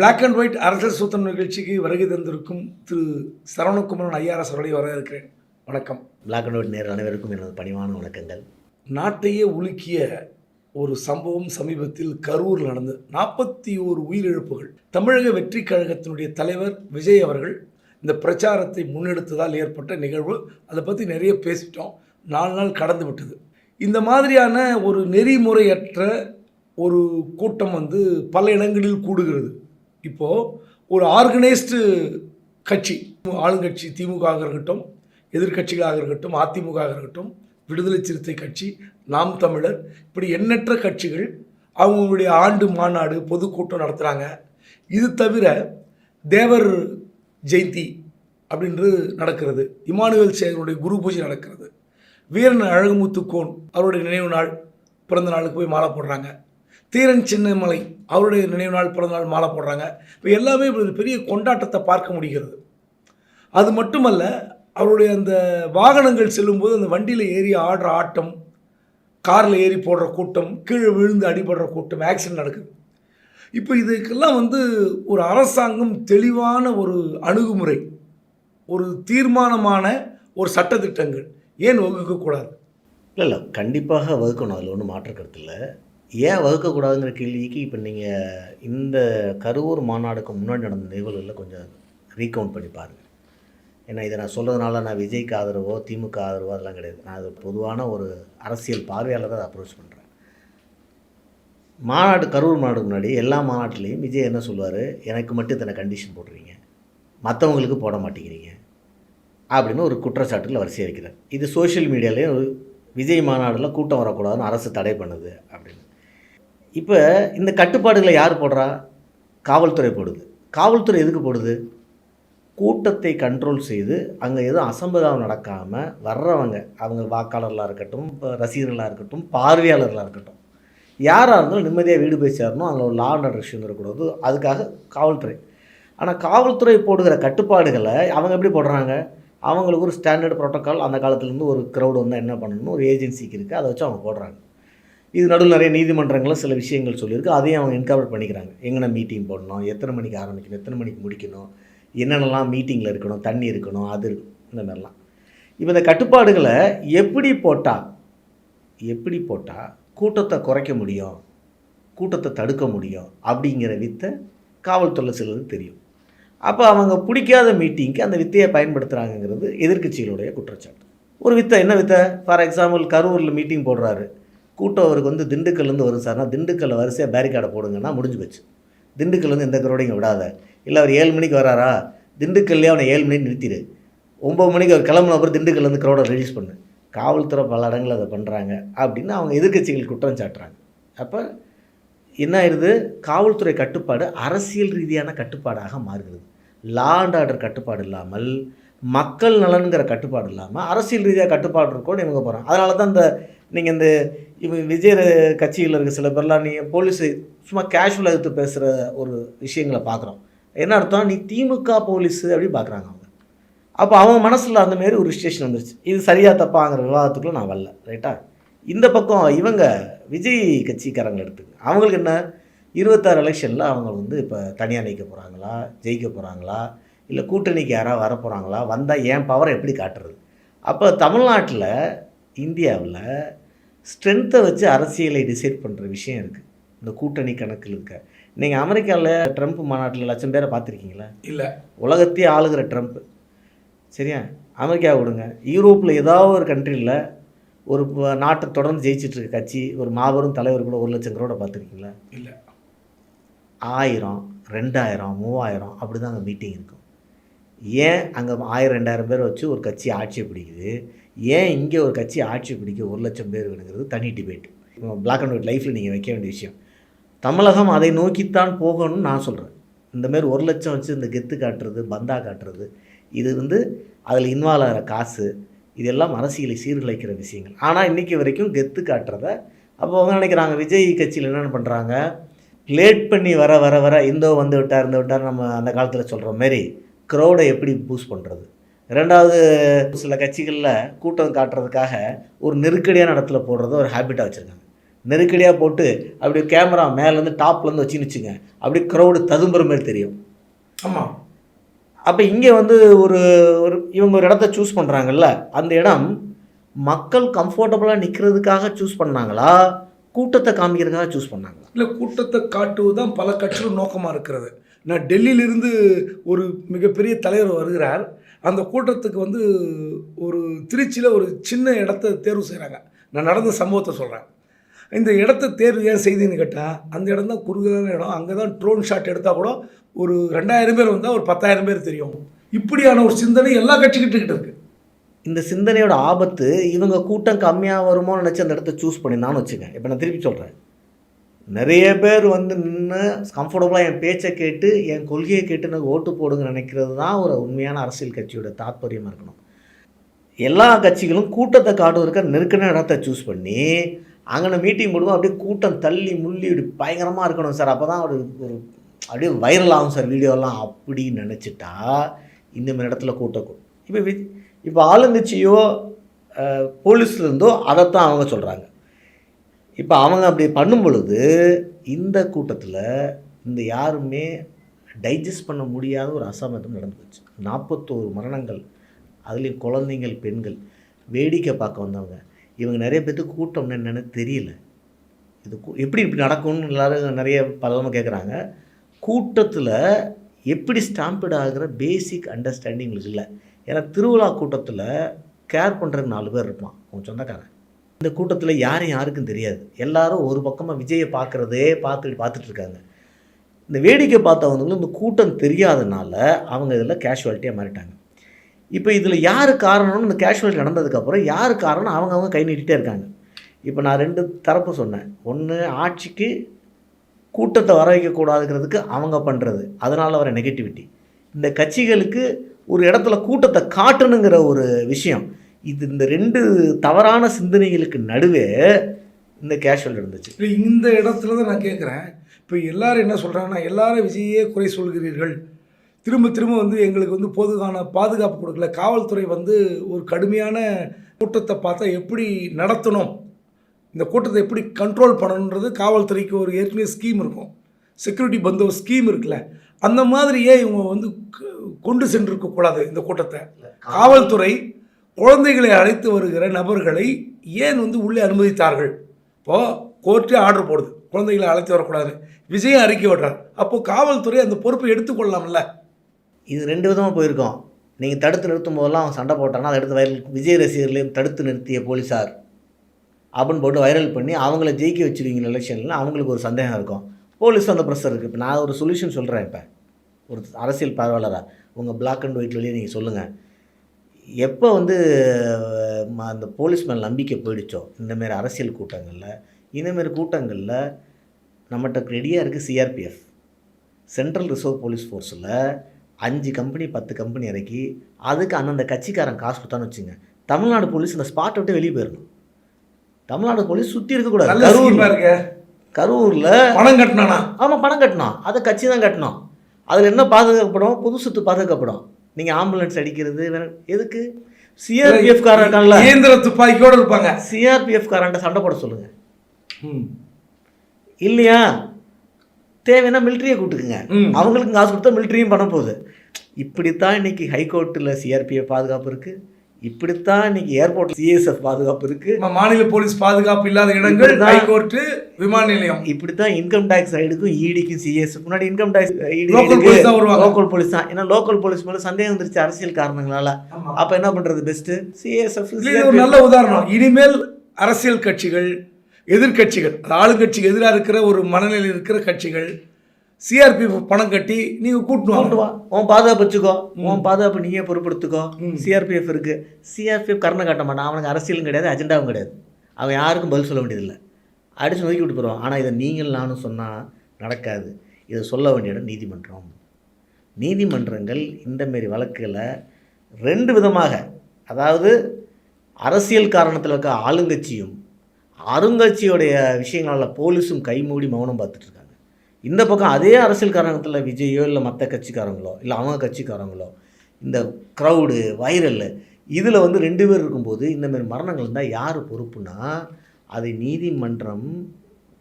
Black and white அரசியல் சூத்திரம் நிகழ்ச்சிக்கு வருகை தந்திருக்கும் திரு சரவணகுமரன் ஐஆர்எஸ் அவர்களை வரவேற்கிறேன். வணக்கம். பிளாக் அண்ட் ஒயிட் நேர் அனைவருக்கும் எனது பணிவான வணக்கங்கள். நாட்டையே உலுக்கிய ஒரு சம்பவம் சமீபத்தில் கரூர் நடந்தது. நாற்பத்தி ஓரு உயிரிழப்புகள். தமிழக வெற்றி கழகத்தினுடைய தலைவர் விஜய் அவர்கள் இந்த பிரச்சாரத்தை முன்னெடுத்ததால் ஏற்பட்ட நிகழ்வு. அதை பற்றி நிறைய பேசிட்டோம். நாலு நாள் கடந்து விட்டது. இந்த மாதிரியான ஒரு நெறிமுறையற்ற ஒரு கூட்டம் வந்து பல இடங்களில் கூடுகிறது. இப்போது ஒரு ஆர்கனைஸ்டு கட்சி ஆளுங்கட்சி திமுக இருக்கட்டும் எதிர்க்கட்சிகளாக இருக்கட்டும் அதிமுக இருக்கட்டும் விடுதலை சிறுத்தை கட்சி நாம் தமிழர் இப்படி எண்ணற்ற கட்சிகள் அவங்களுடைய ஆண்டு மாநாடு பொதுக்கூட்டம் நடத்துகிறாங்க இது தவிர தேவர் ஜெயந்தி அப்படின்றது நடக்கிறது. இமானுவேல் சேகருடைய குரு பூஜை நடக்கிறது. வீரன் அழகுமுத்து கோன் அவருடைய நினைவு நாள் பிறந்த நாளுக்கு போய் மாலை போடுறாங்க. தீரன் சின்னமலை அவருடைய நினைவு நாள் பிறந்தநாள் மாலை போடுறாங்க. இப்போ எல்லாமே இப்படி ஒரு பெரிய கொண்டாட்டத்தை பார்க்க முடிகிறது. அது மட்டுமல்ல அவருடைய அந்த வாகனங்கள் செல்லும்போது அந்த வண்டியில் ஏறி ஆடுற ஆட்டம் காரில் ஏறி போடுற கூட்டம் கீழே விழுந்து அடிபடுற கூட்டம் ஆக்சிடென்ட் நடக்குது. இப்போ இதுக்கெல்லாம் வந்து ஒரு அரசாங்கம் தெளிவான ஒரு அணுகுமுறை ஒரு தீர்மானமான ஒரு சட்டத்திட்டங்கள் ஏன் வகுக்கக்கூடாது? இல்லை இல்லை கண்டிப்பாக வகுக்கணும். அதில் ஒன்றும் மாற்று கருத்து இல்லை. ஏன் வகுக்கக்கூடாதுங்கிற கேள்விக்கு இப்போ நீங்கள் இந்த கரூர் மாநாடுக்கு முன்னாடி நடந்த நிகழ்வுகளில் கொஞ்சம் ரீகவுண்ட் பண்ணி பாருங்கள் ஏன்னா இதை நான் சொல்கிறதுனால நான் விஜய்க்கு ஆதரவோ திமுக ஆதரவோ அதெல்லாம் கிடையாது. நான் அது பொதுவான ஒரு அரசியல் பார்வையாளர் தான் அப்ரோச் பண்ணுறேன் மாநாடு கரூர் மாநாடுக்கு முன்னாடி எல்லா மாநாட்டிலையும் விஜய் என்ன சொல்லுவார்? எனக்கு மட்டும் இத்தனை கண்டிஷன் போடுறீங்க மற்றவங்களுக்கு போட மாட்டேங்கிறீங்க. அப்படின்னு ஒரு குற்றச்சாட்டுகள் வரிசையாக வைக்கிறார் இது சோஷியல் மீடியாலேயும் விஜய் மாநாடில் கூட்டம் வரக்கூடாதுன்னு அரசு தடை பண்ணுது அப்படின்னு. இப்போ இந்த கட்டுப்பாடுகளை யார் போடுறா? காவல்துறை போடுது. காவல்துறை எதுக்கு போடுது? கூட்டத்தை கண்ட்ரோல் செய்து அங்கே எதுவும் அசம்பதாவம் நடக்காமல் வர்றவங்க அவங்க வாக்காளர்களாக இருக்கட்டும் இப்போ ரசிகர்களாக இருக்கட்டும் பார்வையாளர்களாக இருக்கட்டும் யாராக இருந்தாலும் நிம்மதியாக வீடு போய் சேரணும். அதில் ஒரு லா அண்ட் ஆர்டர் இஷ்யூ இருக்கக்கூடாது அதுக்காக காவல்துறை. ஆனால் காவல்துறை போடுகிற கட்டுப்பாடுகளை அவங்க எப்படி போடுறாங்க? அவங்களுக்கு ஒரு ஸ்டாண்டர்ட் ப்ரோட்டோக்கால் அந்த காலத்துலேருந்து ஒரு க்ரௌடு வந்தால் என்ன பண்ணணும்? ஒரு ஏஜென்சிக்கு இருக்குது அதை வச்சு அவங்க போடுறாங்க. இது நடுவில் நிறைய நீதிமன்றங்களும் சில விஷயங்கள் சொல்லியிருக்கு. அதையும் அவங்க என்கவர் பண்ணிக்கிறாங்க. எங்கன்னா மீட்டிங் போடணும் எத்தனை மணிக்கு ஆரம்பிக்கணும் எத்தனை மணிக்கு முடிக்கணும் என்னென்னலாம் மீட்டிங்கில் இருக்கணும் தண்ணி இருக்கணும் அது இருக்கணும் இந்த மாதிரிலாம். இப்போ இந்த கட்டுப்பாடுகளை எப்படி போட்டால் எப்படி போட்டால் கூட்டத்தை குறைக்க முடியும் கூட்டத்தை தடுக்க முடியும் அப்படிங்கிற வித்தை காவல்துறை சிலருக்கு தெரியும். அப்போ அவங்க பிடிக்காத மீட்டிங்க்கு அந்த வித்தையை பயன்படுத்துகிறாங்கங்கிறது எதிர்க்கட்சிகளுடைய குற்றச்சாட்டு. ஒரு வித்தை என்ன வித்தை? ஃபார் எக்ஸாம்பிள் கரூரில் மீட்டிங் போடுறாரு. கூட்டம் அவருக்கு வந்து திண்டுக்கல்லேருந்து வரும் சார்னா திண்டுக்கல்ல வரிசையாக பேரிகார்டை போடுங்கன்னா முடிஞ்சு போச்சு. திண்டுக்கல்லேருந்து எந்த கிரௌடையும் விடாத. இல்லை அவர் ஏழு மணிக்கு வராரா? திண்டுக்கல்லே அவனை ஏழு மணிக்கு நிறுத்திடு ஒம்பது மணிக்கு அவர் கிளம்புன அப்புறம் திண்டுக்கல்லேருந்து க்ரௌடை ரிலீஸ் பண்ணு. காவல்துறை பல இடங்கள் அதை பண்ணுறாங்க அப்படின்னு அவங்க எதிர்க்கட்சிகள் குற்றம் சாட்டுறாங்க. அப்போ என்ன ஆயிடுது காவல்துறை கட்டுப்பாடு அரசியல் ரீதியான கட்டுப்பாடாக மாறுகிறது. லா அண்ட் ஆர்டர் கட்டுப்பாடு இல்லாமல் மக்கள் நலனுங்கிற கட்டுப்பாடு இல்லாமல் அரசியல் ரீதியாக கட்டுப்பாடு இருக்கோன்னு இவங்க போகிறாங்க அதனால தான் இந்த நீங்கள் இந்த இவங்க விஜய் கட்சியில் இருக்க சில பேர்லாம் நீ போலீஸ் சும்மா கேஷுவலாக எடுத்து பேசுகிற ஒரு விஷயங்களை பார்க்குறோம். என்ன அர்த்தம்? நீ திமுக போலீஸு அப்படின்னு பார்க்குறாங்க அவங்க. அப்போ அவங்க மனசில் அந்த மாரி ஒரு ஸ்டேஷன் வந்துருச்சு. இது சரியாக தப்பாங்கிற விவாதத்துக்குள்ளே நான் வரல. ரைட்டா இந்த பக்கம் இவங்க விஜய் கட்சிக்காரங்க எடுத்துங்க. அவங்களுக்கு என்ன? இருபத்தாறு எலெக்ஷனில் அவங்க வந்து இப்போ தனியாக நிற்க போகிறாங்களா ஜெயிக்க போகிறாங்களா இல்லை கூட்டணிக்கு யாராவது வர போகிறாங்களா வந்தால் ஏன் பவரை எப்படி காட்டுறது? அப்போ தமிழ்நாட்டில் இந்தியாவில் ஸ்ட்ரென்த்தை வச்சு அரசியலை டிசைட் பண்ணுற விஷயம் இருக்குது இந்த கூட்டணி கணக்கில் இருக்க. நீங்கள் அமெரிக்காவில் ட்ரம்ப் மாநாட்டில் லட்சம் பேரை பார்த்துருக்கீங்களா? இல்லை. உலகத்தையே ஆளுகிற ட்ரம்ப் சரியா? அமெரிக்கா விடுங்க. யூரோப்பில் ஏதாவது ஒரு கண்ட்ரியில் ஒரு நாட்டை தொடர்ந்து ஜெயிச்சிட்டு இருக்க கட்சி ஒரு மாபெரும் தலைவர் கூட ஒரு லட்சம் கரோட பார்த்துருக்கீங்களா? இல்லை. ஆயிரம் ரெண்டாயிரம் மூவாயிரம் அப்படி தான் அங்கே மீட்டிங் இருக்கும். ஏன் அங்கே ஆயிரம் ரெண்டாயிரம் பேர் வச்சு ஒரு கட்சி ஆட்சியை பிடிக்குது? ஏன் இங்கே ஒரு கட்சி ஆட்சி பிடிக்க ஒரு லட்சம் பேர் வேணுங்கிறது தனி டிபேட் பிளாக் அண்ட் ஒயிட் லைஃப்பில் நீங்கள் வைக்க வேண்டிய விஷயம். தமிழகம் அதை நோக்கித்தான் போகணும்னு நான் சொல்கிறேன் இந்தமாரி ஒரு லட்சம் வச்சு இந்த கெத்து காட்டுறது பந்தா காட்டுறது இது வந்து அதில் இன்வால்வ் ஆகிற காசு இதெல்லாம் அரசியலை சீர்குலைக்கிற விஷயங்கள். ஆனால் இன்றைக்கி வரைக்கும் கெத்து காட்டுறத அப்போ அவங்க நினைக்கிறாங்க விஜய் கட்சியில் என்னென்ன பண்ணுறாங்க லேட் பண்ணி வர வர வர இந்தோ வந்து விட்டார் இந்த விட்டார் நம்ம அந்த காலத்தில் சொல்கிற மாரி க்ரௌடை எப்படி பூஸ்ட் பண்ணுறது ரெண்டாவது சில கட்சிகளில் கூட்டம் காட்டுறதுக்காக ஒரு நெருக்கடியான இடத்துல போடுறத ஒரு ஹேபிட்டாக வச்சுருக்காங்க. நெருக்கடியாக போட்டு அப்படி கேமரா மேலேருந்து டாப்லேருந்து வச்சுன்னு வச்சுங்க. அப்படியே க்ரௌடு ததும்புற மாதிரி தெரியும். ஆமாம் அப்போ இங்கே வந்து ஒரு ஒரு இவங்க ஒரு இடத்த சூஸ் பண்ணுறாங்கல்ல அந்த இடம் மக்கள் கம்ஃபர்டபுளாக நிற்கிறதுக்காக சூஸ் பண்ணாங்களா? கூட்டத்தை காமிக்கிறதுக்காக சூஸ் பண்ணாங்களா? இல்லை கூட்டத்தை காட்டுவது தான் பல கட்சிகளும் நோக்கமாக இருக்கிறது. நான் டெல்லியிலிருந்து ஒரு மிகப்பெரிய தலைவர் வருகிறார். அந்த கூட்டத்துக்கு வந்து ஒரு திருச்சியில் ஒரு சின்ன இடத்த தேர்வு செய்கிறாங்க நான் நடந்த சம்பவத்தை சொல்கிறேன் இந்த இடத்த தேர்வு ஏன் செய்தீங்கன்னு கேட்டால் அந்த இடம் தான் குறுகலான இடம். அங்கே தான் ட்ரோன் ஷாட் எடுத்தால் கூட ஒரு ரெண்டாயிரம் பேர் வந்தால் ஒரு பத்தாயிரம் பேர் தெரியும். இப்படியான ஒரு சிந்தனை எல்லா கட்சிக்கிட்ட இருக்குது இந்த சிந்தனையோட ஆபத்து இவங்க கூட்டம் கம்மியாக வருமோன்னு நினச்சி அந்த இடத்த சூஸ் பண்ணினான்னு வச்சுங்க இப்போ நான் திருப்பி சொல்கிறேன் நிறைய பேர் வந்து நின்று கம்ஃபர்டபுளாக என் பேச்சை கேட்டு என் கொள்கையை கேட்டு எனக்கு ஓட்டு போடுங்க நினைக்கிறது தான் ஒரு உண்மையான அரசியல் கட்சியோட தாத்பரியமாக இருக்கணும். எல்லா கட்சிகளும் கூட்டத்தை காட்டுவதற்கு நெருக்கடின இடத்த சூஸ் பண்ணி அங்கே மீட்டிங் போடுவோம் அப்படியே கூட்டம் தள்ளி முள்ளி இப்படி பயங்கரமாக இருக்கணும் சார். அப்போ தான் ஒரு ஒரு அப்படியே வைரல் ஆகும் சார் வீடியோலாம் அப்படின்னு நினச்சிட்டா இந்த மாதிரி இடத்துல கூட்டம் இப்போ வி இப்போ ஆளுங்கட்சியோ போலீஸ்லேருந்தோ அதைத்தான் அவங்க சொல்கிறாங்க இப்போ அவங்க அப்படி பண்ணும் பொழுது இந்த கூட்டத்தில் இந்த யாருமே டைஜஸ்ட் பண்ண முடியாத ஒரு அசமத்தம் நடந்து போச்சு. நாற்பத்தோரு மரணங்கள் அதுலேயும் குழந்தைங்கள் பெண்கள் வேடிக்கை பார்க்க வந்தவங்க. இவங்க நிறைய பேர்த்துக்கு கூட்டம்னு என்னென்னு தெரியல. இது கூ- எப்படி இப்படி நடக்கும்னு எல்லோரும் நிறைய பலமாக கேட்குறாங்க கூட்டத்தில் எப்படி ஸ்டாம்பிட் ஆகிற பேசிக் அண்டர்ஸ்டாண்டிங் உங்களுக்கு இல்லை. ஏன்னா திருவிழா கூட்டத்தில் கேர் பண்ணுறதுக்கு நாலு பேர் இருப்பான் உன் சொந்தக்காரன். இந்த கூட்டத்தில் யாரும் யாருக்கும் தெரியாது. எல்லாரும் ஒரு பக்கமாக விஜயை பார்க்குறதே பார்த்துட்டு பார்த்துட்டு இருக்காங்க இந்த வேடிக்கை பார்த்தவங்களும் இந்த கூட்டம் தெரியாதனால அவங்க இதில் கேஷுவாலிட்டியாக மாறிட்டாங்க. இப்போ இதில் யார் காரணம்னு இந்த கேஷுவாலிட்டி நடந்ததுக்கப்புறம் யார் காரணம் அவங்க அவங்க கை நீட்டிகிட்டே இருக்காங்க. இப்போ நான் ரெண்டு தரப்பு சொன்னேன். ஒன்று ஆட்சிக்கு கூட்டத்தை வர வைக்கக்கூடாதுங்கிறதுக்கு அவங்க பண்ணுறது அதனால் வர நெகட்டிவிட்டி இந்த கட்சிகளுக்கு ஒரு இடத்துல கூட்டத்தை காட்டணுங்கிற ஒரு விஷயம். இது இந்த ரெண்டு தவறான சிந்தனைகளுக்கு நடுவே இந்த கேஷுவல் இருந்துச்சு இந்த இடத்துல தான் நான் கேட்குறேன். இப்போ எல்லாரும் என்ன சொல்கிறாங்கன்னா எல்லாரும் விஜயே குறை சொல்கிறீர்கள். திரும்ப திரும்ப வந்து எங்களுக்கு வந்து போதுக்கான பாதுகாப்பு கொடுக்கல. காவல்துறை வந்து ஒரு கடுமையான கூட்டத்தை பார்த்தா எப்படி நடத்தணும்? இந்த கூட்டத்தை எப்படி கண்ட்ரோல் பண்ணணுன்றது காவல்துறைக்கு ஒரு ஏற்கனவே ஸ்கீம் இருக்கும். செக்யூரிட்டி பந்தோபஸ்த் ஸ்கீம் இருக்குல்ல அந்த மாதிரியே இவங்க வந்து கொண்டு சென்றிருக்கக்கூடாது இந்த கூட்டத்தை? காவல்துறை குழந்தைகளை அழைத்து வருகிற நபர்களை ஏன் வந்து உள்ளே அனுமதித்தார்கள்? இப்போது கோர்ட்டே ஆர்டர் போடுது. குழந்தைகளை அழைத்து வரக்கூடாது விஜயம் அறிக்கை விடுறார். அப்போது காவல்துறை அந்த பொறுப்பை எடுத்துக்கொள்ளலாம்ல? இது ரெண்டு விதமாக போயிருக்கோம். நீங்கள் தடுத்து நிறுத்தும் போதெல்லாம் அவன் சண்டை போட்டான்னா அதை எடுத்து வைரல் விஜய் ரசிகர்களையும் தடுத்து நிறுத்திய போலீஸார். அப்படின்னு போட்டு வைரல் பண்ணி அவங்கள ஜெயிக்க வச்சிருவீங்க எலெக்ஷனில் அவங்களுக்கு ஒரு சந்தேகம் இருக்கும். போலீஸ் அந்த ப்ரெஷர் இருக்குது இப்போ நான் ஒரு சொல்யூஷன் சொல்கிறேன் இப்போ. ஒரு அரசியல் பார்வையாளராக உங்கள் பிளாக் அண்ட் ஒயிட் வழியே நீங்கள் சொல்லுங்கள் எப்போ வந்து அந்த போலீஸ் மேல் நம்பிக்கை போயிடுச்சோ? இந்தமாரி அரசியல் கூட்டங்களில் இந்தமாரி கூட்டங்களில் நம்மகிட்ட ரெடியாக இருக்குது சிஆர்பிஎஃப் சென்ட்ரல் ரிசர்வ் போலீஸ் ஃபோர்ஸில் அஞ்சு கம்பெனி பத்து கம்பெனி இறக்கி அதுக்கு அந்தந்த கட்சிக்காரன் காசு கொடுத்தான்னு வச்சுங்க தமிழ்நாடு போலீஸ் இந்த ஸ்பாட்டை விட்டு வெளியே போயிடணும் தமிழ்நாடு போலீஸ் சுற்றி இருக்கக்கூடாது ஸ்கீமாக கரூரில். பணம் கட்டினானா? ஆமாம் பணம் கட்டணும் அதை கட்சி தான் கட்டணும் அதில் என்ன பாதுகாக்கப்படும்? பொது சொத்து பாதுகாக்கப்படும். நீங்கள் ஆம்புலன்ஸ் அடிக்கிறது எதுக்கு? சிஆர்பிஎஃப் காரன் இருக்கான்ல. இயந்திர துப்பாக்கியோடு இருப்பாங்க. சிஆர்பிஎஃப் காரன்ட்ட சண்டை போட சொல்லுங்கள் ம். இல்லையா? தேவைன்னா மிலிட்ரியை கூட்டுக்குங்க ம். அவங்களுக்கு காசு கொடுத்தா மிலிட்ரியும் பண்ண போகுது. இப்படித்தான் இன்னைக்கு ஹைகோர்ட்டில் சிஆர்பிஎஃப் பாதுகாப்பு இருக்குது இப்படித்தான் இன்னைக்கு ஏர்போர்ட்டில் சிஎஸ்எஃப் பாதுகாப்பு இருக்குது நம்ம மாநில போலீஸ் பாதுகாப்பு இல்லாத இடங்கள். ஹைகோர்ட்டு விமான நிலையம். இப்படித்தான் இன்கம் டேக்ஸ் சைடுக்கும் இடிக்கும் சிஎஸ் முன்னாடி இன்கம் டேக்ஸ். லோக்கல் போலீஸ் தான் ஏன்னா லோக்கல் போலீஸ் மேலே சந்தேகம் வந்துருச்சு அரசியல் காரணங்களால. அப்போ என்ன பண்ணுறது பெஸ்ட்டு சிஎஸ்எஃப் ஒரு நல்ல உதாரணம். இனிமேல் அரசியல் கட்சிகள் எதிர்க்கட்சிகள் அது ஆளுங்கட்சிக்கு எதிராக இருக்கிற ஒரு மனநிலையில் இருக்கிற கட்சிகள் சிஆர்பிஎஃப் பணம் கட்டி நீங்கள் கொண்டு வா உன் பாதுகாப்பு வச்சுக்கோ. உன் பாதுகாப்பு நீயே பொறுப்படுத்துக்கோ. சிஆர்பிஎஃப் இருக்கு. சிஆர்பிஎஃப் கரணம் காட்ட மாட்டான். அவனுக்கு அரசியலும் கிடையாது அஜெண்டாவும் கிடையாது. அவன் யாருக்கும் பதில் சொல்ல வேண்டியதில்லை. அடிச்சு நோக்கி விட்டு போகிறான் ஆனால் இதை நீங்கள் நானும் சொன்னால் நடக்காது. இதை சொல்ல வேண்டிய இடம் நீதிமன்றம். நீதிமன்றங்கள் இந்தமாரி வழக்குகளை ரெண்டு விதமாக அதாவது அரசியல் காரணத்தில் இருக்க ஆளுங்கட்சியும் அருங்கட்சியோடைய விஷயங்களால் போலீஸும் கைமூடி மௌனம் பார்த்துட்டு இருக்காங்க. இந்த பக்கம் அதே அரசியல் காரணத்தில் விஜயோ இல்லை மற்ற கட்சிக்காரங்களோ இல்லை அவங்க கட்சிக்காரங்களோ இந்த க்ரௌடு வைரல் இதில் வந்து ரெண்டு பேர் இருக்கும்போது இந்த மாதிரி மரணங்கள் இருந்தால் யார் பொறுப்புனா அதை நீதிமன்றம்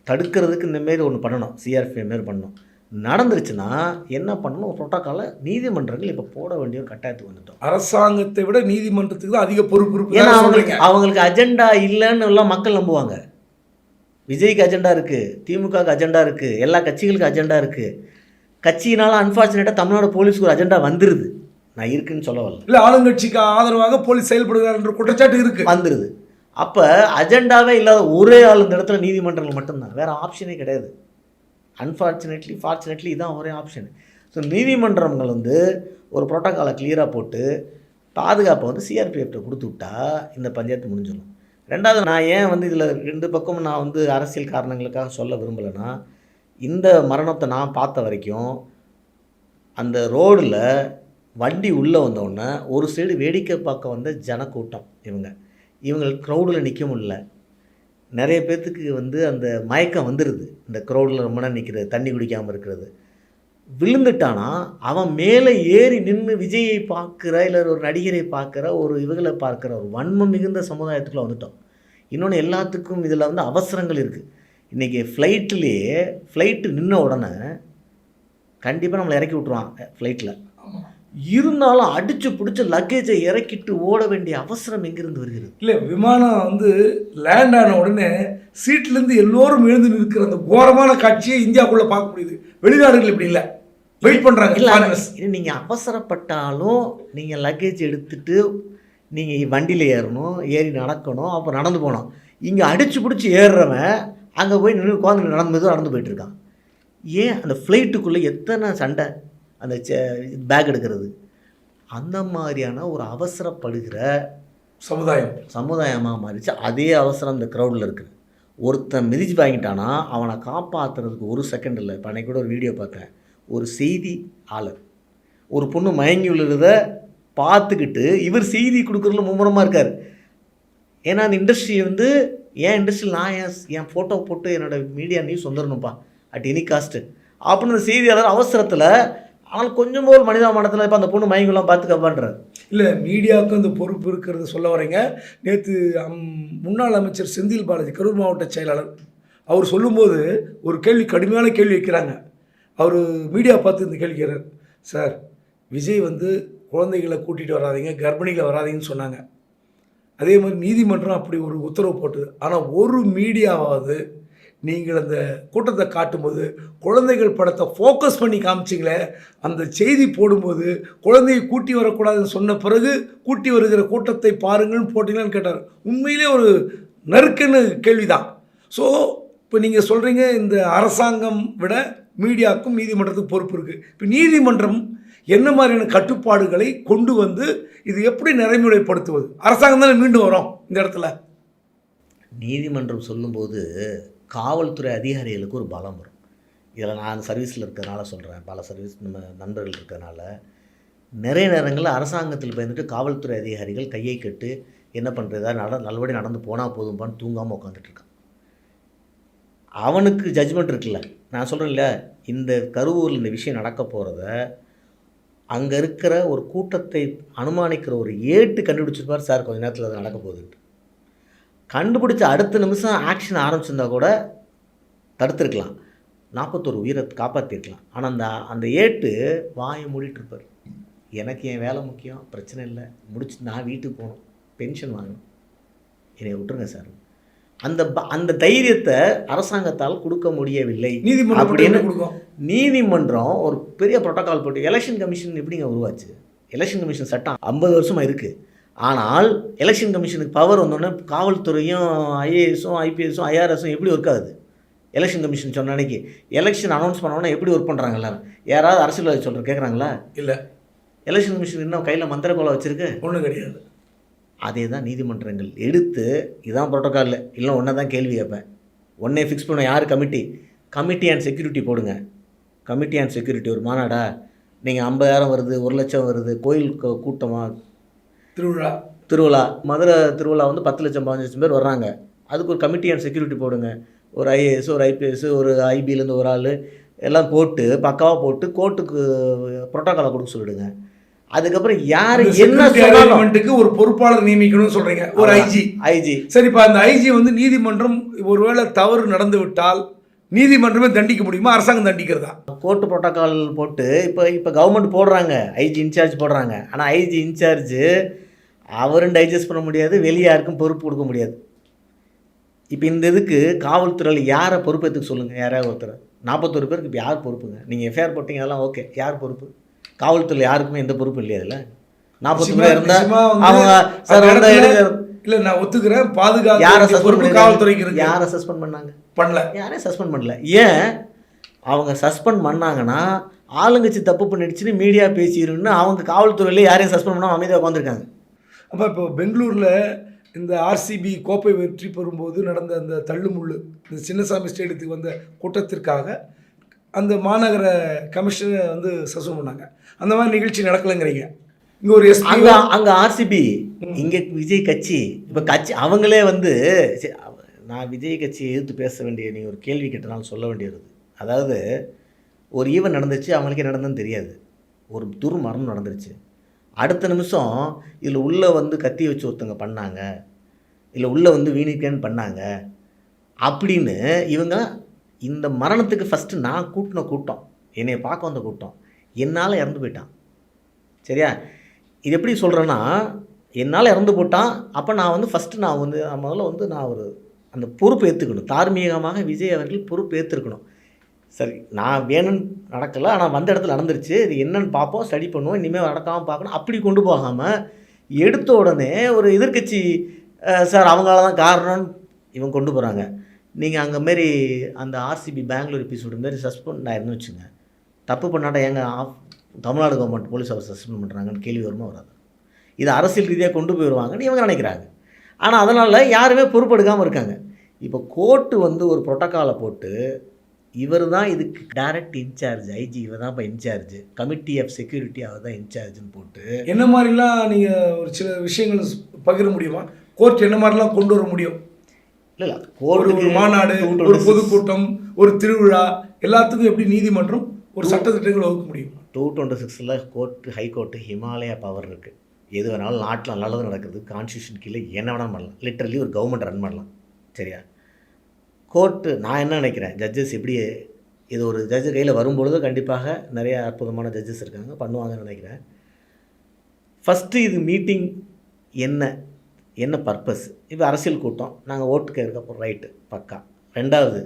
தடுக்கிறதுக்கு இந்த மாரி ஒன்று பண்ணணும். சிஆர்பி மாரி பண்ணணும். நடந்துருச்சுன்னா என்ன பண்ணணும்? ப்ரோட்டோக்காலை நீதிமன்றங்கள் இப்போ போட வேண்டிய ஒரு கட்டாயத்துக்கு வந்துட்டோம். அரசாங்கத்தை விட நீதிமன்றத்துக்கு தான் அதிக பொறுப்பு இருக்கு ஏன்னா அவங்களுக்கு அவங்களுக்கு அஜெண்டா இல்லைன்னு எல்லாம் மக்கள் நம்புவாங்க. விஜய்க்கு அஜெண்டா இருக்குது திமுகவுக்கு அஜெண்டா இருக்குது எல்லா கட்சிகளுக்கும் அஜெண்டா இருக்குது கட்சியினால அன்ஃபார்ச்சுனேட்டாக தமிழ்நாடு போலீஸ்க்கு ஒரு அஜெண்டா வந்துடுது நான் இருக்குன்னு சொல்ல வரல. இல்ல ஆளுங்கட்சிக்கு ஆதரவாக போலீஸ் செயல்படுகிறார் என்ற குற்றச்சாட்டு இருக்கு. வந்துடுது அப்போ அஜெண்டாவே இல்லாத ஒரே ஆள் இந்த இடத்துல நீதிமன்றங்கள் மட்டும்தான். வேறு ஆப்ஷனே கிடையாது. அன்ஃபார்ச்சுனேட்லி ஃபார்ச்சுனேட்லி இதான் ஒரே ஆப்ஷன் ஸோ நீதிமன்றங்கள் வந்து ஒரு ப்ரோட்டோக்காலை கிளியராக போட்டு பாதுகாப்பை வந்து சிஆர்பிஎஃப்ட்ட கொடுத்து விட்டா இந்த பஞ்சாயத்து முடிஞ்சிடும். ரெண்டாவது நான் ஏன் வந்து இதில் ரெண்டு பக்கமும் நான் வந்து அரசியல் காரணங்களுக்காக சொல்ல விரும்பலைன்னா இந்த மரணத்தை நான் பார்த்த வரைக்கும் அந்த ரோடில் வண்டி உள்ளே வந்தோடனே ஒரு சைடு வேடிக்கை பார்க்க வந்த ஜனக்கூட்டம் இவங்க. இவங்க க்ரௌடில் நிற்க முடியல. நிறைய பேர்த்துக்கு வந்து அந்த மயக்கம் வந்துடுது இந்த க்ரௌடில் ரொம்ப நேரம் நிற்கிறது தண்ணி குடிக்காமல் இருக்கிறது. விழுந்துட்டானா? அவன் மேலே ஏறி நின்று விஜயை பார்க்குற இல்லை ஒரு நடிகரை பார்க்குற ஒரு இவங்களை பார்க்குற ஒரு வன்மம் மிகுந்த சமுதாயத்துக்குள்ளே வந்துட்டோம். இன்னொன்று எல்லாத்துக்கும் இதில் வந்து அவசரங்கள் இருக்குது இன்றைக்கி ஃப்ளைட்லேயே ஃப்ளைட்டு நின்ன உடனே கண்டிப்பாக நம்மளை இறக்கி விட்ருவான் ஃப்ளைட்டில் இருந்தாலும் அடிச்சு பிடிச்ச லக்கேஜை இறக்கிட்டு ஓட வேண்டிய அவசரம் எங்கிருந்து வருகிறது? இல்ல விமானம் வந்து லேண்ட் ஆன உடனே சீட்ல இருந்து எல்லோரும் எழுந்து நிற்கிற அந்த கோரமான காட்சியை இந்தியாக்குள்ள பார்க்க முடியுது. வெளிநாடுகள் இப்படி இல்ல. வெயிட் பண்றாங்க இல்லை நீங்கள் அவசரப்பட்டாலும் நீங்கள் லக்கேஜ் எடுத்துட்டு நீங்கள் வண்டியில் ஏறணும் ஏறி நடக்கணும் அப்போ நடந்து போகணும். இங்கே அடிச்சு பிடிச்சி ஏறுறவன் அங்கே போய் நின்று உட்காந்து நடந்து நடந்து போயிட்டு இருக்கான். ஏன் அந்த ஃப்ளைட்டுக்குள்ளே எத்தனை சண்டை? அந்த பேக் எடுக்கிறது. அந்த மாதிரியான ஒரு அவசரப்படுகிற சமுதாயம். சமுதாயமாக மாறிச்சு. அதே அவசரம் இந்த க்ரௌடில் இருக்குது ஒருத்தன் மிதிச்சு வாங்கிட்டானா அவனை காப்பாற்றுறதுக்கு ஒரு செகண்ட் இல்லை. இப்போ அன்னைக்கு கூட ஒரு வீடியோ பார்த்தேன். ஒரு செய்தி ஆளர் ஒரு பொண்ணு மயங்கி விழுறத பார்த்துக்கிட்டு இவர் செய்தி கொடுக்குறதுல மும்முரமாக இருக்கார். ஏன்னா அந்த இண்டஸ்ட்ரியை வந்து என் இண்டஸ்ட்ரியில் நான் என் என் ஃபோட்டோ போட்டு என்னோடய மீடியா நியூஸ் வந்துடணும்ப்பா அட் எனி காஸ்ட்டு அப்படின்னு அந்த செய்தியாளர் அவசரத்தில் ஆனால் கொஞ்சம் போல் மனிதாமானத்தில் இப்போ அந்த பொண்ணு மயங்கெல்லாம் பார்த்துக்கப்பான்றார் இல்லை மீடியாவுக்கு அந்த பொறுப்பு இருக்கிறது சொல்ல வரீங்க. நேற்று முன்னாள் அமைச்சர் செந்தில் பாலாஜி கரூர் மாவட்ட செயலாளர் அவர் சொல்லும்போது ஒரு கேள்வி கடுமையான கேள்வி வைக்கிறாங்க. அவர் மீடியா பார்த்து இந்த கேள்வி சார் விஜய் வந்து குழந்தைகளை கூட்டிகிட்டு வராதீங்க கர்ப்பிணிகளை வராதீங்கன்னு சொன்னாங்க. அதே மாதிரி நீதிமன்றம் அப்படி ஒரு உத்தரவு போட்டது. ஆனால் ஒரு மீடியாவாவது நீங்கள் அந்த கூட்டத்தை காட்டும்போது குழந்தைகள் படத்தை ஃபோக்கஸ் பண்ணி காமிச்சிங்களே அந்த செய்தி போடும்போது குழந்தையை கூட்டி வரக்கூடாதுன்னு சொன்ன பிறகு கூட்டி வருகிற கூட்டத்தை பாருங்கள்னு போட்டிங்களான்னு கேட்டார். உண்மையிலே ஒரு நறுக்குன்னு கேள்விதான். ஸோ இப்போ நீங்கள் சொல்கிறீங்க இந்த அரசாங்கம் விட மீடியாவுக்கும் நீதிமன்றத்துக்கும் பொறுப்பு இருக்குது இப்போ நீதிமன்றம் என்ன மாதிரியான கட்டுப்பாடுகளை கொண்டு வந்து இது எப்படி நடைமுறைப்படுத்துவது? அரசாங்கம் தானே மீண்டும் வரும் இந்த இடத்துல. நீதிமன்றம் சொல்லும்போது காவல்துறை அதிகாரிகளுக்கு ஒரு பலம் வரும். இதில் நான் சர்வீஸில் இருக்கிறதுனால சொல்கிறேன் பல சர்வீஸ் நம்ம நண்பர்கள் இருக்கிறதுனால நிறைய நேரங்களில் அரசாங்கத்தில் பயந்துட்டு காவல்துறை அதிகாரிகள் கையை கட்டு என்ன பண்ணுறதா நட நல்லபடி நடந்து போனால் போதும்பான்னு தூங்காமல் உட்காந்துட்டு இருக்கான் அவனுக்கு ஜட்ஜ்மெண்ட் இருக்குல்ல. நான் சொல்கிறேன்ல இந்த கருவூரில் இந்த விஷயம் நடக்க போகிறத அங்கே இருக்கிற ஒரு கூட்டத்தை அனுமானிக்கிற ஒரு ஏட்டு கண்டுபிடிச்சிருப்பார் சார் கொஞ்ச நேரத்தில் அது நடக்க போகுதுன்ட்டு. கண்டுபிடிச்ச அடுத்த நிமிஷம் ஆக்ஷன் ஆரம்பிச்சிருந்தா கூட தடுத்துருக்கலாம். நாற்பத்தொரு உயிரை காப்பாற்றிருக்கலாம் ஆனால் அந்த அந்த ஏட்டு வாயை மூடிட்டுருப்பார் எனக்கு என் வேலை முக்கியம் பிரச்சனை இல்லை முடிச்சு நான் வீட்டுக்கு போகணும் பென்ஷன் வாங்கணும். என்னை விட்டுருங்க சார். அந்த அந்த தைரியத்தை அரசாங்கத்தால் கொடுக்க முடியவில்லை. அப்படின்னு என்ன? கொடுக்கும்? நீதிமன்றம் ஒரு பெரிய புரோட்டோகால் போட்டு எலெக்ஷன் கமிஷன் எப்படிங்க உருவாச்சு? எலெக்ஷன் கமிஷன் சட்டம் ஐம்பது வருஷமாக இருக்குது ஆனால் எலெக்ஷன் கமிஷனுக்கு பவர் வந்தோடனே காவல்துறையும் ஐஏஎஸும் ஐபிஎஸும் ஐஆர்எஸும் எப்படி ஒர்க் ஆகுது? எலெக்ஷன் கமிஷன் சொன்ன அன்னைக்கு எலெக்ஷன் அனௌன்ஸ் பண்ணோன்னே எப்படி ஒர்க் பண்ணுறாங்க எல்லாரும்? யாராவது அரசியல்வாதி சொல்கிற கேட்குறாங்களா இல்லை. எலெக்ஷன் கமிஷன் இன்னும் கையில் மந்திர கோலம் வச்சுருக்கு? ஒன்றும் கிடையாது. அதே தான் நீதிமன்றங்கள். எடுத்து இதான் புரோட்டோக்கால் இல்லை ஒன்றை தான் கேள்வி கேட்பேன். ஒன்றே ஃபிக்ஸ் பண்ண யார் கமிட்டி கமிட்டி அண்ட் செக்யூரிட்டி போடுங்க. கமிட்டி அண்ட் செக்யூரிட்டி ஒரு மாநாடா? நீங்கள் ஐம்பதாயிரம் வருது ஒரு லட்சம் வருது கோயில் கூ- கூட்டமா? திருவிழா. திருவிழா. மதுரை திருவிழா வந்து பத்து லட்சம் பதினஞ்சு லட்சம் பேர் வர்றாங்க. அதுக்கு ஒரு கமிட்டி அண்ட் செக்யூரிட்டி போடுங்க. ஒரு ஐஏஎஸ் ஒரு ஐபிஎஸ் ஒரு ஐபிலேருந்து ஒரு ஆள் எல்லாம் போட்டு பக்காவாக போட்டு கோர்ட்டுக்கு புரோட்டோக்காலை கொடுக்க சொல்லிடுங்க. அதுக்கப்புறம் யார் என்ன arrangement-க்கு ஒரு பொறுப்பாளர் நியமிக்கணும்னு சொல்றீங்க. ஒரு ஐஜி ஐஜி சரிப்பா அந்த ஐஜி வந்து நீதிமன்றம் ஒருவேளை தவறு நடந்து விட்டால் நீதிமன்றமே தண்டிக்க முடியுமா? அரசாங்கம் தண்டிக்கிறதா? கோர்ட்டு ப்ரோட்டோக்கால் போட்டு இப்போ இப்போ கவர்மெண்ட் போடுறாங்க. ஐஜி இன்சார்ஜ் போடுறாங்க. ஆனால் ஐஜி இன்சார்ஜ் அவரும் டைஜஸ்ட் பண்ண முடியாது வெளியே யாருக்கும் பொறுப்பு கொடுக்க முடியாது. இப்போ இந்த இதுக்கு காவல்துறையில் யாரை பொறுப்பேற்றுக்க சொல்லுங்கள் யாராவது ஒருத்தர். நாற்பத்தொரு பேருக்கு இப்போ யார் பொறுப்புங்க? நீங்கள் எஃப்ஐஆர் போட்டீங்க அதெல்லாம் ஓகே யார் பொறுப்பு? காவல்துறை யாருக்குமே எந்த பொறுப்பும் இல்லையா அதில்? நாற்பத்தி பேர் இருந்தால் அவங்க சார் வந்து இல்ல நான் ஒத்துக்கிறேன். யாரை பாதுகாப்பு சஸ்பெண்ட் பொறுப்பு காவல்துறைக்கு இருக்கு. யாரை சஸ்பெண்ட் பண்ணாங்க? பண்ணல. யாரையும் சஸ்பெண்ட் பண்ணல. ஏன்? அவங்க சஸ்பெண்ட் பண்ணாங்கன்னா ஆளுங்கட்சி தப்பு பண்ணிடுச்சுன்னு மீடியா பேசிடுன்னு அவங்க காவல்துறையில யாரையும் சஸ்பெண்ட் பண்ணாம அமைதியாக உட்காந்துருக்காங்க அப்ப இப்போ பெங்களூர்ல இந்த ஆர்சிபி கோப்பை வெற்றி பெறும்போது நடந்த அந்த தள்ளுமுள்ளு இந்த சின்னசாமி ஸ்டேடியத்துக்கு வந்த கூட்டத்திற்காக அந்த மாநகர கமிஷனை வந்து சஸ்பெண்ட் பண்ணாங்க. அந்த மாதிரி நிகழ்ச்சி நடக்கலைங்கிறீங்க. இங்க ஒரு எஸ்பி அங்க அங்க ஆர்சிபி இங்க விஜய் கட்சி இப்ப கட்சி அவங்களே வந்து நான் விஜய் கட்சியை எதிர்த்து பேச வேண்டிய நீ ஒரு கேள்வி கேட்டனாலும் சொல்ல வேண்டியது. அதாவது ஒரு ஈவன் நடந்துச்சு அவங்களுக்கே நடந்ததுன்னு தெரியாது. ஒரு துர்மரணம் நடந்துருச்சு. அடுத்த நிமிஷம் இதில் உள்ளே வந்து கத்தி வச்சு ஒருத்தவங்க பண்ணாங்க. இல்லை உள்ளே வந்து வீணிக்கேன்னு பண்ணாங்க. அப்படின்னு இவங்க இந்த மரணத்துக்கு ஃபஸ்ட்டு நான் கூட்டின கூட்டம் என்னை பார்க்க வந்த கூட்டம் என்னால் இறந்து போயிட்டான். சரியா? இது எப்படி சொல்கிறேன்னா என்னால் இறந்து போட்டான் அப்போ நான் வந்து ஃபஸ்ட்டு நான் வந்து முதல்ல வந்து நான் ஒரு அந்த பொறுப்பு ஏற்றுக்கணும் தார்மீகமாக விஜய் அவர்கள் பொறுப்பு ஏற்றுக்கணும் சரி நான் வேணும்னு நடக்கலை ஆனால் வந்த இடத்துல நடந்துருச்சு இது என்னன்னு பார்ப்போம் ஸ்டடி பண்ணுவோம் இனிமேல் நடக்காமல் பார்க்கணும் அப்படி கொண்டு போகாமல் எடுத்த உடனே ஒரு எதிர்க்கட்சி சார் அவங்களால தான் காரணம்னு இவங்க கொண்டு போகிறாங்க நீங்கள் அங்கே மாரி அந்த ஆர்சிபி பெங்களூர் எபிசோடு மாரி சஸ்பெண்ட் ஆயிருன்னு வச்சுங்க. தப்பு பண்ணாட்டா ஏங்க ஆஃப் தமிழ்நாடு கவர்மெண்ட் போலீஸ் அவர் சஸ்பெண்ட் பண்ணுறாங்கன்னு கேள்வி வருமா வராது? இது அரசியல் ரீதியாக கொண்டு போயிடுவாங்கன்னு இவங்க நினைக்கிறாங்க. ஆனால் அதனால் யாருமே பொறுப்பெடுக்காமல் இருக்காங்க. இப்போ கோர்ட்டு வந்து ஒரு ப்ரோட்டோக்காலை போட்டு இவர் தான் இதுக்கு டைரக்ட் இன்சார்ஜ் ஐஜி இவர் தான் இப்போ இன்சார்ஜ் கமிட்டி ஆஃப் செக்யூரிட்டி அவர் தான் இன்சார்ஜ்னு போட்டு என்ன மாதிரிலாம் நீங்கள் ஒரு சில விஷயங்கள் பகிர முடியுமா? கோர்ட் என்ன மாதிரிலாம் கொண்டு வர முடியும்? இல்லை ஒரு ஒரு மாநாடு ஒரு பொதுக்கூட்டம் ஒரு திருவிழா எல்லாத்துக்கும் எப்படி நீதிமன்றம் ஒரு சட்டத்திட்டங்கள் வகுக்க முடியும்? டூ டுவெண்ட்டி சிக்ஸில் court high court Himalaya power இருக்குது எது வேணாலும் நாட்டில் நல்லது நடக்குது. கான்ஸ்டியூஷன் கீழே என்ன வேணாலும் பண்ணலாம். லிட்டரலி ஒரு கவர்மெண்ட் ரன் பண்ணலாம். சரியா? கோர்ட்டு நான் என்ன நினைக்கிறேன்? ஜட்ஜஸ் எப்படி இது ஒரு ஜட்ஜு கையில் வரும்பொழுது கண்டிப்பாக நிறைய அற்புதமான ஜட்ஜஸ் இருக்காங்க. பண்ணுவாங்கன்னு நினைக்கிறேன். ஃபஸ்ட்டு இது மீட்டிங் என்ன? என்ன பர்பஸ் இப்போ அரசியல் கூட்டம் நாங்கள் ஓட்டு கேட்கப்போ ரைட்டு பக்கா. ரெண்டாவது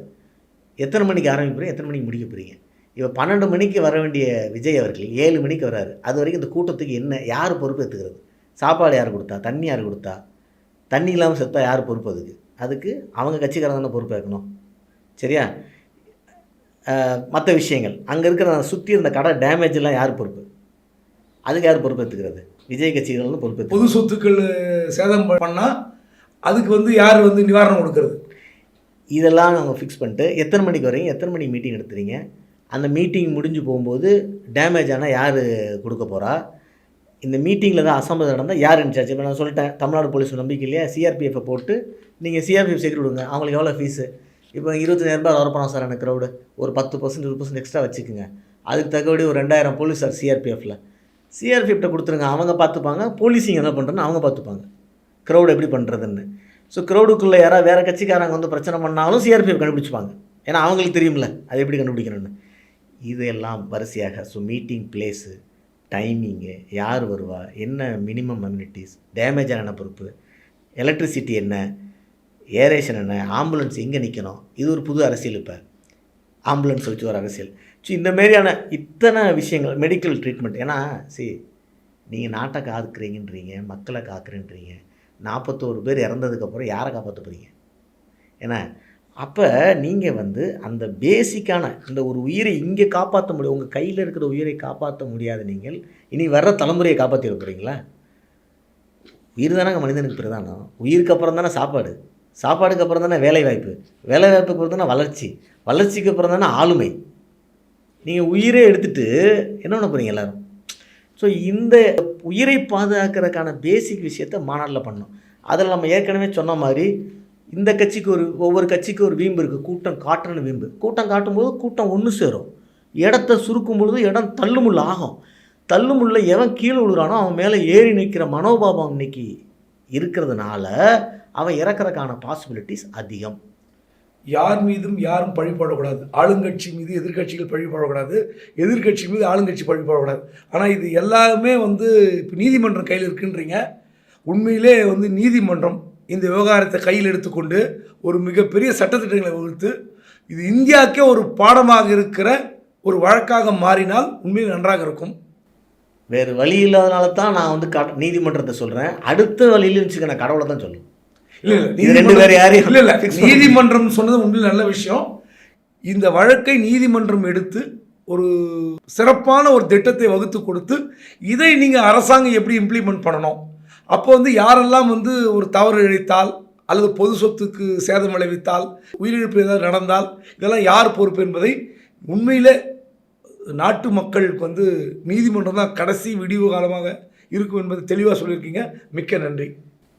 எத்தனை மணிக்கு ஆரம்பிக்கிறீங்க எத்தனை மணிக்கு முடிக்க போகிறீங்க இப்போ பன்னெண்டு மணிக்கு வர வேண்டிய விஜய் அவர்கள் ஏழு மணிக்கு வராரு. அது வரைக்கும் இந்த கூட்டத்துக்கு என்ன யார் பொறுப்பு சாப்பாடு யார் கொடுத்தா? தண்ணி யார் கொடுத்தா? தண்ணி இல்லாமல் செத்தா யார் பொறுப்பு அதுக்கு? அதுக்கு அவங்க கட்சிக்காரன் தானே பொறுப்பேற்கணும் சரியா? மற்ற விஷயங்கள். அங்கே இருக்கிற சுற்றி இருந்த கடை டேமேஜெல்லாம் யார் பொறுப்பு? அதுக்கு யார் பொறுப்பு விஜய் கட்சிகள் பொறுப்பு. பொது சொத்துக்கள் சேதம் பண்ணா அதுக்கு வந்து யார் வந்து நிவாரணம் கொடுக்கறது? இதெல்லாம் அவங்க ஃபிக்ஸ் பண்ணிட்டு எத்தனை மணிக்கு வரீங்க எத்தனை மணிக்கு மீட்டிங் நடத்துறீங்க? அந்த மீட்டிங் முடிஞ்சு போகும்போது டேமேஜ் ஆனால் யார் கொடுக்க போகிறா இந்த மீட்டிங்கில் தான் அசம்பதம் நடந்தால் யார் இன்சார்ஜ் இப்போ நான் சொல்லிட்டேன் தமிழ்நாடு போலீஸ் நம்பிக்கை இல்லையா? சிஆர்பிஎஃப்பை போட்டு நீங்கள் சிஆர்பிஎஃப் செக்யூரிட்டி விடுங்க அவங்களுக்கு எவ்வளோ ஃபீஸு இப்போ இருபத்தஞ்சாயிரம் ரூபாய் வரப்போனா சார் எனக்கு க்ரௌடு ஒரு பத்து பர்சன்ட் இருபது பர்சன்ட் எக்ஸ்ட்ரா வச்சுக்கோங்க. அதுக்கு தக்கபடி ஒரு ரெண்டாயிரம் போலீஸ் சார் சிஆர்பிஎஃப்பில் சிஆர்பிஎஃப்ட்ட கொடுத்துருங்க அவங்க பார்த்துப்பாங்க. போலீஸிங் என்ன பண்ணுறேன்னு அவங்க பார்த்துப்பாங்க. க்ரௌடு எப்படி பண்ணுறதுன்னு ஸோ க்ரௌடுக்குள்ளே யாராவது வேறு கட்சிக்காரங்க வந்து பிரச்சனை பண்ணாலும் சிஆர்பிஎஃப் கண்டுபிடிச்சிப்பாங்க. ஏன்னா அவங்களுக்கு தெரியும்ல அது எப்படி கண்டுபிடிக்கணும்னு. இதெல்லாம் வரிசையாக ஸோ மீட்டிங் பிளேஸு டைமிங்கு யார் வருவா என்ன மினிமம் அம்யூனிட்டிஸ் டேமேஜ் என்ன பொறுப்பு எலக்ட்ரிசிட்டி என்ன ஏரேஷன் என்ன ஆம்புலன்ஸ் எங்கே நிற்கணும் இது ஒரு புது அரசியல் இப்போ. ஆம்புலன்ஸ் வச்சு ஒரு அரசியல். ஸோ இந்த மாதிரியான இத்தனை விஷயங்கள் மெடிக்கல் ட்ரீட்மெண்ட் ஏன்னா சி நீங்கள் நாட்டை காக்கிறீங்கன்றீங்க மக்களை காக்குறேன்றீங்க நாற்பத்தோரு பேர் இறந்ததுக்கப்புறம் யாரை காப்பாற்ற போகிறீங்க ஏன்னா அப்போ நீங்கள் வந்து அந்த பேசிக்கான இந்த ஒரு உயிரை இங்கே காப்பாற்ற முடியும் உங்கள் கையில் இருக்கிற உயிரை காப்பாற்ற முடியாத நீங்கள் இனி வர்ற தலைமுறையை காப்பாற்றி போகிறீங்களா உயிர் தானே மனிதனுக்கு பிரதானம். உயிருக்கு அப்புறம் தானே சாப்பாடு. சாப்பாடுக்கு அப்புறம் தானே வேலைவாய்ப்பு. வேலைவாய்ப்புக்கு அப்புறம் தானே வளர்ச்சி. வளர்ச்சிக்கு அப்புறம் தானே ஆளுமை. நீங்கள் உயிரே எடுத்துட்டு என்ன பண்ண போகிறீங்க எல்லோரும்? ஸோ இந்த உயிரை பாதுகாக்கிறதுக்கான பேசிக் விஷயத்த மாநாட்டில் பண்ணோம் அதில் நம்ம ஏற்கனவே சொன்ன மாதிரி இந்த கட்சிக்கு ஒரு ஒவ்வொரு கட்சிக்கு ஒரு வீம்பு இருக்குது கூட்டம் காட்டுறன்னு வீம்பு. கூட்டம் காட்டும்போது கூட்டம் ஒன்று சேரும். இடத்த சுருக்கும் பொழுது இடம் தள்ளுமுள்ள ஆகும். தள்ளுமுள்ள எவன் கீழே விழுறானோ அவன் மேலே ஏறி நிற்கிற மனோபாவம் இன்னைக்கு இருக்கிறதுனால அவன் இறக்கிறதுக்கான பாசிபிலிட்டிஸ் அதிகம். யார் மீதும் யாரும் பழி போடக்கூடாது ஆளுங்கட்சி மீது எதிர்க்கட்சிகள் பழி போடக்கூடாது எதிர்க்கட்சி மீது ஆளுங்கட்சி பழி போடக்கூடாது ஆனால் இது எல்லாமே வந்து இப்போ நீதிமன்றம் கையில் இருக்குன்றீங்க. உண்மையிலே வந்து நீதிமன்றம் இந்த விவகாரத்தை கையில் எடுத்துக்கொண்டு ஒரு மிகப்பெரிய சட்டத்திட்டங்களை வகுத்து இது இந்தியாவுக்கே ஒரு பாடமாக இருக்கிற ஒரு வழக்காக மாறினால் உண்மையில் நன்றாக இருக்கும். வேறு வழி இல்லாதனால தான் நான் வந்து க நீதிமன்றத்தை சொல்கிறேன் அடுத்த வழியில் இருந்துச்சுக்க நான் கடவுளை தான் சொல்லுவேன் இல்ல இல்ல இது ரெண்டு பேர் யாரையும் இல்ல இல்ல நீதிமன்றம் சொன்னது உண்மையில் நல்ல விஷயம். இந்த வழக்கை நீதிமன்றம் எடுத்து ஒரு சிறப்பான ஒரு திட்டத்தை வகுத்து கொடுத்து இதை நீங்க அரசாங்கம் எப்படி இம்ப்ளிமெண்ட் பண்ணணும்? அப்போ வந்து யாரெல்லாம் வந்து ஒரு தவறு இழைத்தால் அல்லது பொது சொத்துக்கு சேதம் விளைவித்தால் உயிரிழப்பு ஏதாவது நடந்தால் இதெல்லாம் யார் பொறுப்பு என்பதை உண்மையிலே நாட்டு மக்களுக்கு வந்து நீதிமன்றம் தான் கடைசி விடிவு காலமாக இருக்கும் என்பதை தெளிவாக சொல்லியிருக்கீங்க. மிக்க நன்றி.